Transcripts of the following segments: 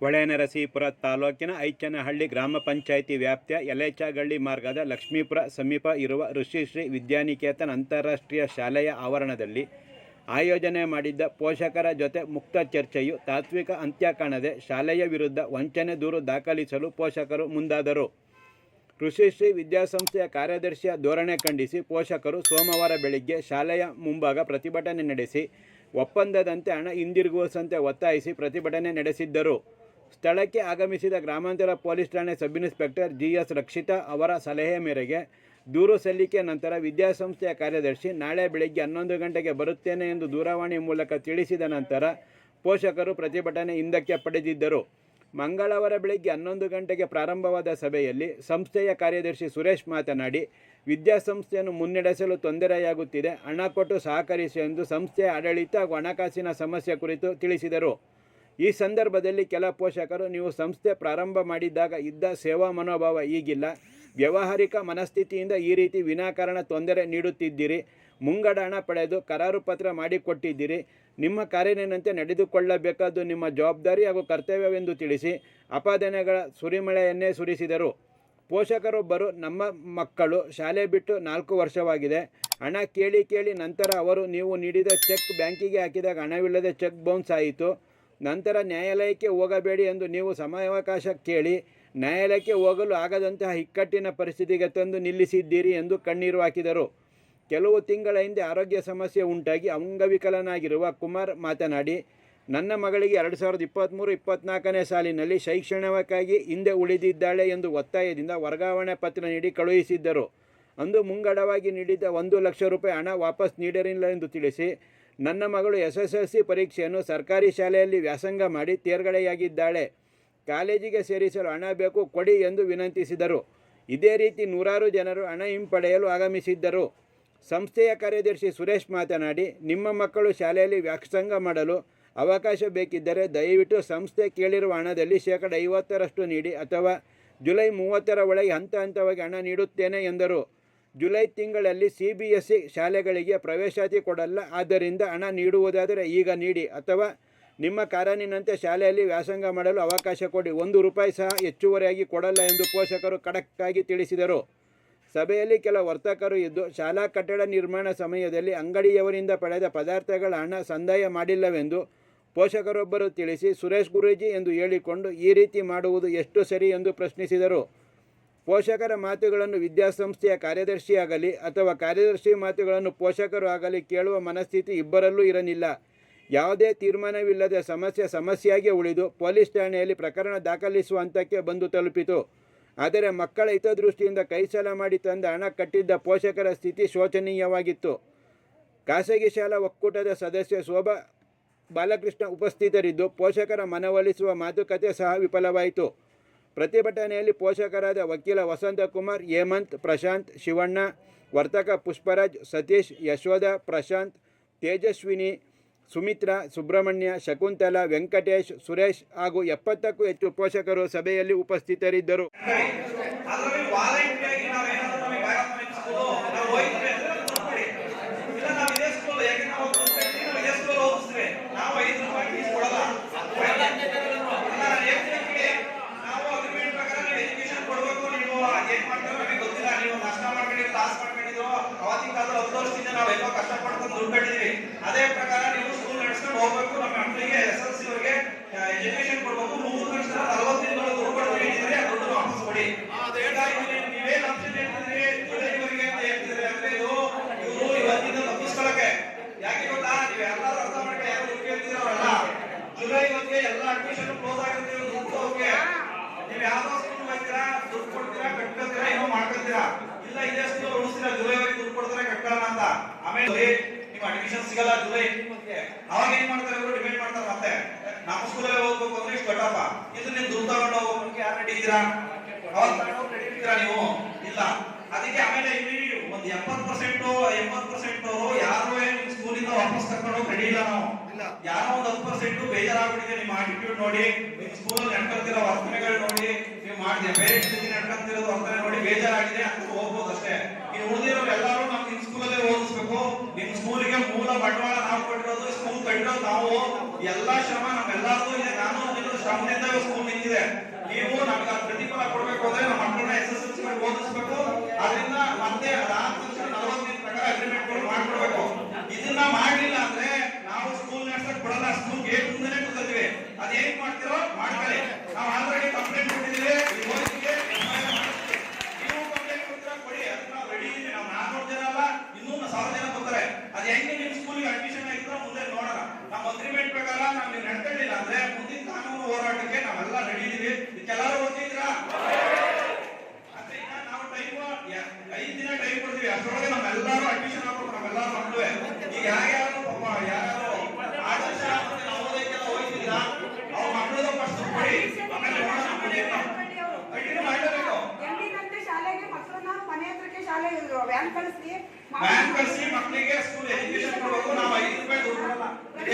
ಹೊಳೆನರಸೀಪುರ ತಾಲೂಕಿನ ಐಚನಹಳ್ಳಿ ಗ್ರಾಮ ಪಂಚಾಯಿತಿ ವ್ಯಾಪ್ತಿಯ ಯಲೇಚಗಳ್ಳಿ ಮಾರ್ಗದ ಲಕ್ಷ್ಮೀಪುರ ಸಮೀಪ ಇರುವ ಋಷಿಶ್ರೀ ವಿದ್ಯಾನಿಕೇತನ್ ಅಂತಾರಾಷ್ಟ್ರೀಯ ಶಾಲೆಯ ಆವರಣದಲ್ಲಿ ಆಯೋಜನೆ ಮಾಡಿದ್ದ ಪೋಷಕರ ಜೊತೆ ಮುಕ್ತ ಚರ್ಚೆಯು ತಾತ್ವಿಕ ಅಂತ್ಯ ಕಾಣದೆ ಶಾಲೆಯ ವಿರುದ್ಧ ವಂಚನೆ ದೂರು ದಾಖಲಿಸಲು ಪೋಷಕರು ಮುಂದಾದರು. ಋಷಿಶ್ರೀ ವಿದ್ಯಾಸಂಸ್ಥೆಯ ಕಾರ್ಯದರ್ಶಿಯ ಧೋರಣೆ ಖಂಡಿಸಿ ಪೋಷಕರು ಸೋಮವಾರ ಬೆಳಿಗ್ಗೆ ಶಾಲೆಯ ಮುಂಭಾಗ ಪ್ರತಿಭಟನೆ ನಡೆಸಿ ಒಪ್ಪಂದದಂತೆ ಹಣ ಹಿಂದಿರುಗಿಸುವಂತೆ ಒತ್ತಾಯಿಸಿ ಪ್ರತಿಭಟನೆ ನಡೆಸಿದ್ದರು. ಸ್ಥಳಕ್ಕೆ ಆಗಮಿಸಿದ ಗ್ರಾಮಾಂತರ ಪೊಲೀಸ್ ಠಾಣೆ sub inspector G S Rakshitha ಅವರ ಸಲಹೆ ಮೇರೆಗೆ ದೂರು ಸಲ್ಲಿಕೆ ನಂತರ ವಿದ್ಯಾಸಂಸ್ಥೆಯ ಕಾರ್ಯದರ್ಶಿ, ನಾಳೆ ಬೆಳಗ್ಗೆ ಹನ್ನೊಂದು ಗಂಟೆಗೆ ಬರುತ್ತೇನೆ ಎಂದು ದೂರವಾಣಿ ಮೂಲಕ ತಿಳಿಸಿದ ನಂತರ ಪೋಷಕರು ಪ್ರತಿಭಟನೆ ಹಿಂದಕ್ಕೆ ಪಡೆದಿದ್ದರು. ಮಂಗಳವಾರ ಬೆಳಗ್ಗೆ ಹನ್ನೊಂದು ಗಂಟೆಗೆ ಪ್ರಾರಂಭವಾದ ಸಭೆಯಲ್ಲಿ ಸಂಸ್ಥೆಯ ಕಾರ್ಯದರ್ಶಿ ಸುರೇಶ್ ಮಾತನಾಡಿ, ವಿದ್ಯಾಸಂಸ್ಥೆಯನ್ನು ಮುನ್ನಡೆಸಲು ತೊಂದರೆಯಾಗುತ್ತಿದೆ, ಹಣ ಕೊಟ್ಟು ಸಹಕರಿಸಿ ಎಂದು ಸಂಸ್ಥೆಯ ಆಡಳಿತ ಹಾಗೂ ಹಣಕಾಸಿನ ಸಮಸ್ಯೆ ಕುರಿತು ತಿಳಿಸಿದರು. ಈ ಸಂದರ್ಭದಲ್ಲಿ ಕೆಲ ಪೋಷಕರು ನೀವು ಸಂಸ್ಥೆ ಪ್ರಾರಂಭ ಮಾಡಿದ್ದಾಗ ಇದ್ದ ಸೇವಾ ಮನೋಭಾವ ಈಗಿಲ್ಲ. ವ್ಯಾವಹಾರಿಕ ಮನಸ್ಥಿತಿಯಿಂದ ಈ ರೀತಿ ವಿನಾಕಾರಣ ತೊಂದರೆ ನೀಡುತ್ತಿದ್ದೀರಿ. ಮುಂಗಡ ಹಣ ಪಡೆದು ಕರಾರು ಪತ್ರ ಮಾಡಿಕೊಟ್ಟಿದ್ದೀರಿ. ನಿಮ್ಮ ಕಾರ್ಯನಂತೆ ನಡೆದುಕೊಳ್ಳಬೇಕಾದ್ದು ನಿಮ್ಮ ಜವಾಬ್ದಾರಿ ಹಾಗೂ ಕರ್ತವ್ಯವೆಂದು ತಿಳಿಸಿ ಅಪಾದನೆಗಳ ಸುರಿಮಳೆಯನ್ನೇ ಸುರಿಸಿದರು. ಪೋಷಕರೊಬ್ಬರು ನಮ್ಮ ಮಕ್ಕಳು ಶಾಲೆ ಬಿಟ್ಟು ನಾಲ್ಕು ವರ್ಷವಾಗಿದೆ. ಹಣ ಕೇಳಿ ಕೇಳಿ ನಂತರ ಅವರು ನೀವು ನೀಡಿದ ಚೆಕ್ ಬ್ಯಾಂಕಿಗೆ ಹಾಕಿದಾಗ ಹಣವಿಲ್ಲದೆ ಚೆಕ್ ಬೌನ್ಸ್ ಆಯಿತು. ನಂತರ ನ್ಯಾಯಾಲಯಕ್ಕೆ ಹೋಗಬೇಡಿ ಎಂದು ನೀವು ಸಮಯಾವಕಾಶ ಕೇಳಿ, ನ್ಯಾಯಾಲಯಕ್ಕೆ ಹೋಗಲು ಆಗದಂತಹ ಇಕ್ಕಟ್ಟಿನ ಪರಿಸ್ಥಿತಿಗೆ ತಂದು ನಿಲ್ಲಿಸಿದ್ದೀರಿ ಎಂದು ಕಣ್ಣೀರು ಹಾಕಿದರು. ಕೆಲವು ತಿಂಗಳ ಹಿಂದೆ ಆರೋಗ್ಯ ಸಮಸ್ಯೆ ಉಂಟಾಗಿ ಅಂಗವಿಕಲನಾಗಿರುವ ಕುಮಾರ್ ಮಾತನಾಡಿ, ನನ್ನ ಮಗಳಿಗೆ ಎರಡು ಸಾವಿರದ ಇಪ್ಪತ್ತ್ಮೂರು ಇಪ್ಪತ್ತ್ನಾಲ್ಕನೇ ಸಾಲಿನಲ್ಲಿ ಶೈಕ್ಷಣಿಕವಾಗಿ ಹಿಂದೆ ಉಳಿದಿದ್ದಾಳೆ ಎಂದು ಒತ್ತಾಯದಿಂದ ವರ್ಗಾವಣೆ ಪತ್ರ ನೀಡಿ ಕಳುಹಿಸಿದ್ದರು. ಅಂದು ಮುಂಗಡವಾಗಿ ನೀಡಿದ್ದ ಒಂದು ಲಕ್ಷ ರೂಪಾಯಿ ಹಣ ವಾಪಸ್ ನೀಡಿರಲಿಲ್ಲ ಎಂದು ತಿಳಿಸಿ ನನ್ನ ಮಗಳು ಎಸ್ ಎಸ್ ಎಲ್ ಸಿ ಪರೀಕ್ಷೆಯನ್ನು ಸರ್ಕಾರಿ ಶಾಲೆಯಲ್ಲಿ ವ್ಯಾಸಂಗ ಮಾಡಿ ತೇರ್ಗಡೆಯಾಗಿದ್ದಾಳೆ. ಕಾಲೇಜಿಗೆ ಸೇರಿಸಲು ಹಣ ಬೇಕು, ಕೊಡಿ ಎಂದು ವಿನಂತಿಸಿದರು. ಇದೇ ರೀತಿ ನೂರಾರು ಜನರು ಹಣ ಹಿಂಪಡೆಯಲು ಆಗಮಿಸಿದ್ದರು. ಸಂಸ್ಥೆಯ ಕಾರ್ಯದರ್ಶಿ ಸುರೇಶ್ ಮಾತನಾಡಿ, ನಿಮ್ಮ ಮಕ್ಕಳು ಶಾಲೆಯಲ್ಲಿ ವ್ಯಾಸಂಗ ಮಾಡಲು ಅವಕಾಶ ಬೇಕಿದ್ದರೆ ದಯವಿಟ್ಟು ಸಂಸ್ಥೆ ಕೇಳಿರುವ ಹಣದಲ್ಲಿ ಶೇಕಡ ಐವತ್ತರಷ್ಟು ನೀಡಿ ಅಥವಾ ಜುಲೈ ಮೂವತ್ತರ ಒಳಗೆ ಹಂತ ಹಂತವಾಗಿ ಹಣ ನೀಡುತ್ತೇನೆ ಎಂದರು. ಜುಲೈ ತಿಂಗಳಲ್ಲಿ ಸಿ ಬಿ ಎಸ್ ಸಿ ಶಾಲೆಗಳಿಗೆ ಪ್ರವೇಶಾತಿ ಕೊಡಲ್ಲ, ಆದ್ದರಿಂದ ಹಣ ನೀಡುವುದಾದರೆ ಈಗ ನೀಡಿ, ಅಥವಾ ನಿಮ್ಮ ಕಾರಣಿನಂತೆ ಶಾಲೆಯಲ್ಲಿ ವ್ಯಾಸಂಗ ಮಾಡಲು ಅವಕಾಶ ಕೊಡಿ. ಒಂದು ರೂಪಾಯಿ ಸಹ ಹೆಚ್ಚುವರಿಯಾಗಿ ಕೊಡಲ್ಲ ಎಂದು ಪೋಷಕರು ಖಡಕ್ಕಾಗಿ ತಿಳಿಸಿದರು. ಸಭೆಯಲ್ಲಿ ಕೆಲ ವರ್ತಕರು ಇದ್ದು, ಶಾಲಾ ಕಟ್ಟಡ ನಿರ್ಮಾಣ ಸಮಯದಲ್ಲಿ ಅಂಗಡಿಯವರಿಂದ ಪಡೆದ ಪದಾರ್ಥಗಳ ಹಣ ಸಂದಾಯ ಮಾಡಿಲ್ಲವೆಂದು ಪೋಷಕರೊಬ್ಬರು ತಿಳಿಸಿ, ಸುರೇಶ್ ಗುರೂಜಿ ಎಂದು ಹೇಳಿಕೊಂಡು, ಈ ರೀತಿ ಮಾಡುವುದು ಎಷ್ಟು ಸರಿ ಎಂದು ಪ್ರಶ್ನಿಸಿದರು. ಪೋಷಕರ ಮಾತುಗಳನ್ನು ವಿದ್ಯಾಸಂಸ್ಥೆಯ ಕಾರ್ಯದರ್ಶಿಯಾಗಲಿ ಅಥವಾ ಕಾರ್ಯದರ್ಶಿ ಮಾತುಗಳನ್ನು ಪೋಷಕರು ಆಗಲಿ ಕೇಳುವ ಮನಸ್ಥಿತಿ ಇಬ್ಬರಲ್ಲೂ ಇರಲಿಲ್ಲ. ಯಾವುದೇ ತೀರ್ಮಾನವಿಲ್ಲದೆ ಸಮಸ್ಯೆ ಸಮಸ್ಯೆಯಾಗಿ ಉಳಿದು ಪೊಲೀಸ್ ಠಾಣೆಯಲ್ಲಿ ಪ್ರಕರಣ ದಾಖಲಿಸುವ ಹಂತಕ್ಕೆ ಬಂದು ತಲುಪಿತು. ಆದರೆ ಮಕ್ಕಳ ಹಿತದೃಷ್ಟಿಯಿಂದ ಕೈಸಲ ಮಾಡಿ ತಂದ ಹಣ ಕಟ್ಟಿದ್ದ ಪೋಷಕರ ಸ್ಥಿತಿ ಶೋಚನೀಯವಾಗಿತ್ತು. ಖಾಸಗಿ ಶಾಲಾ ಒಕ್ಕೂಟದ ಸದಸ್ಯ ಶೋಭಾ ಬಾಲಕೃಷ್ಣ ಉಪಸ್ಥಿತರಿದ್ದು ಪೋಷಕರ ಮನವೊಲಿಸುವ ಮಾತುಕತೆ ಸಹ ವಿಫಲವಾಯಿತು. ಪ್ರತಿಭಟನೆಯಲ್ಲಿ ಪೋಷಕರಾದ ವಕೀಲ ವಸಂತಕುಮಾರ್ ಹೇಮಂತ್, ಪ್ರಶಾಂತ್, ಶಿವಣ್ಣ, ವರ್ತಕ ಪುಷ್ಪರಾಜ್, ಸತೀಶ್, ಯಶೋಧ, ಪ್ರಶಾಂತ್, ತೇಜಸ್ವಿನಿ, ಸುಮಿತ್ರಾ, ಸುಬ್ರಹ್ಮಣ್ಯ, ಶಕುಂತಲಾ, ವೆಂಕಟೇಶ್, ಸುರೇಶ್ ಹಾಗೂ ಎಪ್ಪತ್ತಕ್ಕೂ ಹೆಚ್ಚು ಪೋಷಕರು ಸಭೆಯಲ್ಲಿ ಉಪಸ್ಥಿತರಿದ್ದರು ಅದರಲ್ಲಿ ವಾಲಂಟಿಯಾಗಿ ನಾವೇನಾದ್ರೂ ನಮಗೆ ಬ್ಯಾಕಪ್ ಸ್ಕೂಲು ನಾವು ಹೋಯ್ತೀವಿ ಅಂದ್ರೆ ದುಡ್ಡು ಕೊಡಿ ಇಲ್ಲ ನಾವು ಇದೇ ಸ್ಕೂಲ್ ಯಾಕೆ ನಾವು ದುಡ್ಡು ಕಟ್ಟಿ ನಾವು ಇದೇ ಸ್ಕೂಲ್ ಓದಿಸ್ತೀವಿ ನಾವು ಐದು ರೂಪಾಯಿ ಫೀಸ್ ಕೊಡಲ್ಲ ಅಲ್ಲ, ನಾನು ಹೇಳ್ತೀನಿ ಕೇಳಿ. ನಾವು ಅಗ್ರಿಮೆಂಟ್ ಪ್ರಕಾರ ನೀವು ಎಜುಕೇಶನ್ ಕೊಡಬೇಕು ನೀವು ಏನ್ ಮಾಡ್ತೀರೋ ನಮಗೆ ಗೊತ್ತಿಲ್ಲ ನೀವು ನಷ್ಟ ಮಾಡ್ಕೊಂಡಿದ್ರು ಲಾಸ್ ಮಾಡ್ಕೊಂಡಿದ್ರು ಅವತ್ತಿನ ಕಾಲದಲ್ಲಿ ಹತ್ತು ವರ್ಷದಿಂದ ನಾವು ಎಲ್ಲೋ ಕಷ್ಟ ಪಡ್ಕೊಂಡು ದುಡ್ಡು ಕಟ್ಟಿದೀವಿ ಅದೇ ಪ್ರಕಾರ ನೀವು ಸ್ಕೂಲ್ ನಡೆಸ್ಕೊಂಡು ಹೋಗ್ಬೇಕು ನಮ್ಮ ಮಕ್ಕಳಿಗೆ ಎಸ್ ಎಲ್ ಸಿ ಅವರಿಗೆ ಎಜುಕೇಶನ್ ಕೊಡ್ಬೇಕು ಮೂರು ಲಕ್ಷ ನಲವತ್ತು ದಿನಗಳು ದುಡ್ಡು ಕೊಡ್ತೀವಿ ಹೇಳಿದ್ರೆ ಆ ದುಡ್ಡು ವಾಪಸ್ ಕೊಡಿ ಹೀಗಾಗಿ ನೀವು- ನೀವೇನ್ ಆಪ್ಷನ್ ಹೇಳ್ತಿದ್ರಿ ಜುಲೈವರೆಗೆ ಅಂತ ಹೇಳ್ತಿದ್ರಿ ಅಂದ್ರೆ ಇದು ಇವರು ಇವತ್ತಿಂದ ತಪ್ಪಿಸ್ಕೊಳಕ್ಕೆ ಯಾಕೆ ಗೊತ್ತಾ ನೀವು ಎಲ್ಲರೂ ಅರ್ಥ ಮಾಡ್ಕೊಂಡು ಯಾರು ದುಡ್ಡು ಕೇಳ್ತಿದ್ರೆ ಅವರಲ್ಲ ಜುಲೈ ಹೊತ್ತಿಗೆ ಎಲ್ಲ ಅಡ್ಮಿಷನ್ ಕ್ಲೋಸ್ ಆಗುತ್ತೆ ಇವ್ರು ದುಡ್ಡು ಹೋಗಕ್ಕೆ ನೀವು ಯಾವ್ದೋ ಸ್ಕೂಲ್ ಹೋಗ್ತೀರಾ ದುಡ್ಡು ಕೊಡ್ತೀರಾ ಕಟ್ಕೊತೀರಾ ಏನೋ ಮಾಡ್ಕೊತೀರಾ ಇಲ್ಲ ಇದೇ ಸ್ಕೂಲ್ ಉಳಿಸ್ತೀರಾ ಜುಲೈವರೆಗೆ ದುಡ್ಡು ಕೊಡ್ತಾರೆ ಕಟ್ಕೊಳ್ಳೋಣ ಅಂತ ಆಮೇಲೆ ನೀವು ಅಡ್ಮಿಷನ್ ಸಿಗಲ್ಲ ಜುಲೈ ಹೊತ್ತಿಗೆ ಅವಾಗ ಏನ್ ಮಾಡ್ತಾರೆ ಅವರು? ಡಿಬೇಟ್ ಮಾಡ್ತಾರೆ ಮತ್ತೆ. ನಮ್ಮ ಸ್ಕೂಲಲ್ಲಿ ಹೋಗ್ಬೇಕು ಅಂದ್ರೆ ಇಷ್ಟು ಕಟ್ಟಪ್ಪ ಇದು ನೀವು ದುಡ್ಡು ತಗೊಂಡು ಹೋಗೋಕೆ ಯಾರು ನಡೀತೀರಾ? ನಡೀತೀರಾ ಅವಾಗ ತಗೊಂಡು ರೆಡಿ ನೀವು? ಇಲ್ಲ. ಅದಕ್ಕೆ ಆಮೇಲೆ ಇಲ್ಲಿ ಒಂದು ಎಪ್ಪತ್ತು ಪರ್ಸೆಂಟ್ ಎಂಬತ್ತು ಪರ್ಸೆಂಟ್ ಯಾರು ಸ್ಕೂಲ್ ಸ್ಕೂಲಿಂದ ವಾಪಸ್ ಕರ್ಕೊಂಡು ಹೋಗಿ ರೆಡಿ ಇಲ್ಲ. ನಾವು ಯಾರೋ ಒಂದ್ ಹತ್ತು ಪರ್ಸೆಂಟ್ ಬೇಜಾರಾಗ್ಬಿಟ್ಟಿದೆ ನಿಮ್ಮ ಆಟಿಟ್ಯೂಡ್ ನೋಡಿ. ನಿಮ್ ಸ್ಕೂಲಲ್ಲಿ ನಡ್ಕೊಳ್ತಿರೋ ವರ್ತನೆಗಳು ನೋಡಿ. ನೀವು ಮಾಡಿದೆ. ಬೇರೆ ಜೊತೆ ನಡ್ಕೊಂತಿರೋದು ವರ್ತನೆ ನೋಡಿ ಬೇಜಾರಾಗಿದೆ. ಅಂತ ಹೋಗ್ಬೋದು ಅಷ್ಟೇ. ಇನ್ನು ಉಳಿದಿರೋ ಎಲ್ಲರೂ ನಮ್ಮ ನಿಮ್ ಸ್ಕೂಲಲ್ಲೇ ಓದಿಸ್ಬೇಕು ನಿಮ್ ಸ್ಕೂಲಿಗೆ ಮೂಲ ಬಂಡವಾಳ ನಾವು ಕೊಟ್ಟಿರೋದು ಸ್ಕೂಲ್ ಕಟ್ಟಿರೋದು ನಾವು ಎಲ್ಲಾ ಶ್ರಮ ನಮ್ಮೆಲ್ಲರದು ಇದೆ. ನಾನು ನಿಮ್ಮದು ಶ್ರಮದಿಂದ ಸ್ಕೂಲ್ ನಿಂತಿದೆ ನೀವು ನಮ್ಗೆ ಪ್ರತಿಫಲ ಕೊಡ್ಬೇಕು ಅಂದ್ರೆ ನಮ್ಮ ಮಕ್ಕಳನ್ನ ಎಸ್ ಎಸ್ ಎಲ್ ಸಿ ಓದಿಸ್ಬೇಕು. ಅದರಿಂದ ಮತ್ತೆ ಅಗ್ರಿಮೆಂಟ್ ಮಾಡ್ಕೊಡ್ಬೇಕು. ಇದನ್ನ ಮಾಡ್ಲಿಲ್ಲ ಅಂದ್ರೆ ನಾವು ಸ್ಕೂಲ್ ನಡ್ಸಕ್ ಬಿಡಲ್ಲ ಸ್ಕೂಲ್ ಗೇಟ್ ಮುಂದೆನೆ ಕೂತಿರ್ತೀವಿ ಅದೇನ್ ಮಾಡ್ತಿರೋ ಮಾಡ್ಕೊಳ್ಳಿ ನಾವು ಆಲ್ರೆಡಿ ಕಂಪ್ಲೇಂಟ್ ಕೊಟ್ಟಿದ್ದೀವಿ ಈ ಓದಿಗೆ ನೀವು ಕಂಪ್ಲೇಂಟ್ ಕೊಡ್ತೀರಾ ಕೊಡಿ ಅದಕ್ಕೆ ನಾವು ರೆಡಿ ಇದೀವಿ ನಾವು ನಾನ್ನೂರು ಜನ ಅಲ್ಲ ಇನ್ನೂ ಸಾವಿರ ಜನ ಬರ್ತಾರೆ ಅದು ಹೆಂಗೆ ನಿಮ್ ಸ್ಕೂಲ್ಗೆ ಅಡ್ಮಿಷನ್ ಆಗಿದ್ರೆ ಮುಂದೆ ನೋಡೋಣ ನಮ್ಮ ಅಗ್ರಿಮೆಂಟ್ ಪ್ರಕಾರ ನಾವು ನೀವು ನಡ್ಕೊಂಡಿಲ್ಲ ಅಂದ್ರೆ ಮುಂದಿನ ಕಾನೂನು ಹೋರಾಟಕ್ಕೆ ನಾವೆಲ್ಲ ರೆಡಿ ಇದೀವಿ ಇದಕ್ಕೆಲ್ಲರೂ ಓದಿದ್ರಾ ಅಂದ್ರೆ ಈಗ ನಾವು ಟೈಮ್ ಐದು ದಿನ ಟೈಮ್ ಕೊಡ್ತೀವಿ ಅಷ್ಟರೊಳಗೆ ನಮ್ಮೆಲ್ಲರೂ ಅಡ್ಮಿಷನ್ ಆಗ್ಬೇಕು ನಮ್ಮೆಲ್ಲರ ಮಕ್ಕಳು ಈಗ ಯಾರ್ಯಾರು ಪಾಪ ಯಾರ್ಯಾರು ಆದರ್ಶ ಮತ್ತೆ ನವೋದಯಕ್ಕೆಲ್ಲ ಹೋಗ್ತಿದ್ದೀರಾ ಅವ್ರ ಮಕ್ಕಳದು ಫಸ್ಟ್ ಕೊಡಿ ಆಮೇಲೆ ನೋಡೋಣ ಮುಂದೆ ಕಂಟಿನ್ಯೂ ಮಾಡಲೇಬೇಕು ಎಂದಿನಂತೆ ಶಾಲೆಗೆ ಮಕ್ಕಳನ್ನ ಮನೆ ಹತ್ರಕ್ಕೆ ಶಾಲೆ ವ್ಯಾನ್ ಕಳಿಸಿ ವ್ಯಾನ್ ಕಳಿಸಿ ಮಕ್ಕಳಿಗೆ ಸ್ಕೂಲ್ ಎಜುಕೇಶನ್ ಕೊಡಬೇಕು ನಾವು ಐದು ರೂಪಾಯಿ ಕೊಡಲ್ಲ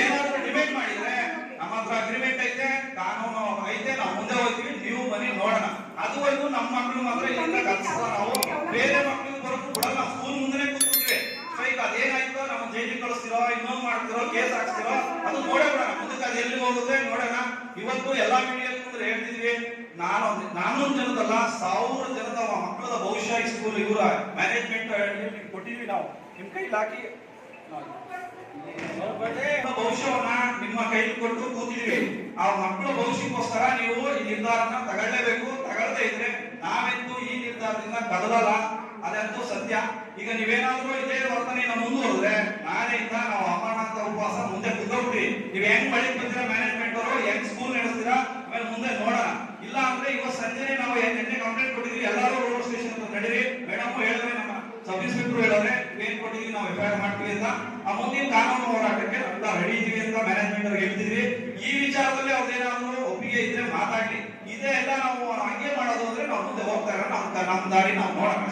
ಏನಾದ್ರು ಡಿಬೇಟ್ ಮಾಡಿದ್ರೆ ನಮ್ಮ ಹತ್ರ ಅಗ್ರಿಮೆಂಟ್ ಐತೆ, ಕಾನೂನು ಐತೆ, ನಾವು ಮುಂದೆ ಹೋಗ್ತೀವಿ, ನೀವು ಬನ್ನಿ ನೋಡೋಣ. ಅದುವರೆಗೂ ನಮ್ಮ ಮಕ್ಕಳು ಮಾತ್ರ ಇಲ್ಲಿಂದ ಕಲ್ಸಲ್ಲ ನಾವು ಬೇರೆ ಮಕ್ಕಳಿಗೆ ಬರೋದು ಬಿಡಲ್ಲ ಸ್ಕೂಲ್ ಮುಂದೆ ಕೂತ್ಬಿಡ್ತೀವಿ ಸ್ಟ್ರೈಕ್ ಅದೇನಾಯ್ತೋ, ನಮ್ಮ ಜೈಲಿಗೆ ಕಳಿಸ್ತಿರೋ, ಇನ್ನೊಂದು ಮಾಡ್ತಿರೋ, ಕೇಸ್ ಹಾಕ್ತಿರೋ ಅದು ನೋಡೋಣ ಮುಂದಕ್ಕೆ ಅದು ಎಲ್ಲಿ ಹೋಗುತ್ತೆ, ನೋಡೋಣ. ಇವತ್ತು ಎಲ್ಲಾ ಮೀಡಿಯಾ ಹೇಳ್ತಿದ್ವಿ ನಾನು ನಾನೂರು ಜನದಲ್ಲ, ಸಾವಿರ ಜನದ ಮಕ್ಕಳ ಭವಿಷ್ಯ ಸ್ಕೂಲ್ ಇವರ ಮ್ಯಾನೇಜ್ಮೆಂಟ್ ಕೊಟ್ಟಿದ್ವಿ ನಾವು. ನಿಮ್ ಕೈಲಿ ಹಾಕಿ. ನಿಮ್ಮ ಭವಿಷ್ಯವನ್ನ ನಿಮ್ಮ ಕೈಲಿ ಕೊಟ್ಟು ಕೂತಿದ್ವಿ. ಆ ಮಕ್ಕಳ ಭವಿಷ್ಯಕ್ಕೋಸ್ಕರ ನೀವು ಈ ನಿರ್ಧಾರನ ತಗೊಳ್ಳೇಬೇಕು. ತಗೊಳ್ಳದೇ ಇದ್ರೆ ನಾವೆಂತೂ ಈ ನಿರ್ಧಾರದಿಂದ ಕದಲಲ್ಲ. ಅದಂತೂ ಸತ್ಯ. ಈಗ ನೀವೇನಾದ್ರೂ ಇದೇ ವರ್ತನೆ ನಮ್ಮ ಮುಂದುವರೆದ್ರೆ ನಾಳೆಯಿಂದ ನಾವು ಅಮರನಾಥ ಉಪವಾಸ ಮುಂದೆ ಕೂತ್ಕೊಬಿಟ್ರಿ ನೀವ್ ಹೆಂಗ್ ಬಳಿ ಬಂದಿರ ಮ್ಯಾನೇಜ್ಮೆಂಟ್ ಅವರು ಹೆಂಗ್ ಸ್ಕೂಲ್ ನಡೆಸ್ತೀರಾ ಆಮೇಲೆ ಮುಂದೆ ನೋಡೋಣ ಇಲ್ಲ ಅಂದ್ರೆ ಇವತ್ತು ಸಂಜೆ ನಾವು ನಿನ್ನೆ ಕಂಪ್ಲೇಂಟ್ ಕೊಟ್ಟಿದ್ವಿ, ಎಲ್ಲರೂ ರೋಡ್ ಸ್ಟೇಷನ್ ಅಂತ ನಡೀರಿ. ಮೇಡಮ್ ಹೇಳಿದ್ರೆ ನಮ್ಮ ಸಬ್ ಇನ್ಸ್ಪೆಕ್ಟರ್ ಹೇಳಿದ್ರೆ, ಏನ್ ಕೊಟ್ಟಿದ್ವಿ ನಾವು ಎಫ್ ಮಾಡ್ತೀವಿ ಅಂತ. ಆ ಮುಂದಿನ ಕಾನೂನು ಹೋರಾಟಕ್ಕೆ ಅಂತ ರೆಡಿ ಇದೀವಿ ಅಂತ ಮ್ಯಾನೇಜ್ಮೆಂಟ್ ಅವ್ರಿಗೆ ಹೇಳ್ತಿದ್ವಿ. ಈ ವಿಚಾರದಲ್ಲಿ ಅವ್ರೇನಾದ್ರು ಒಪ್ಪಿಗೆ ಇದ್ರೆ ಮಾತಾಡಿ. ಇದೇ ಎಲ್ಲ ನಾವು ಹಂಗೆ ಮಾಡೋದು ಅಂದ್ರೆ ನಾವು ಮುಂದೆ ಹೋಗ್ತಾ ಇರೋಣ ನಮ್ಮ ದಾರಿ ನಾವು ನೋಡೋಣ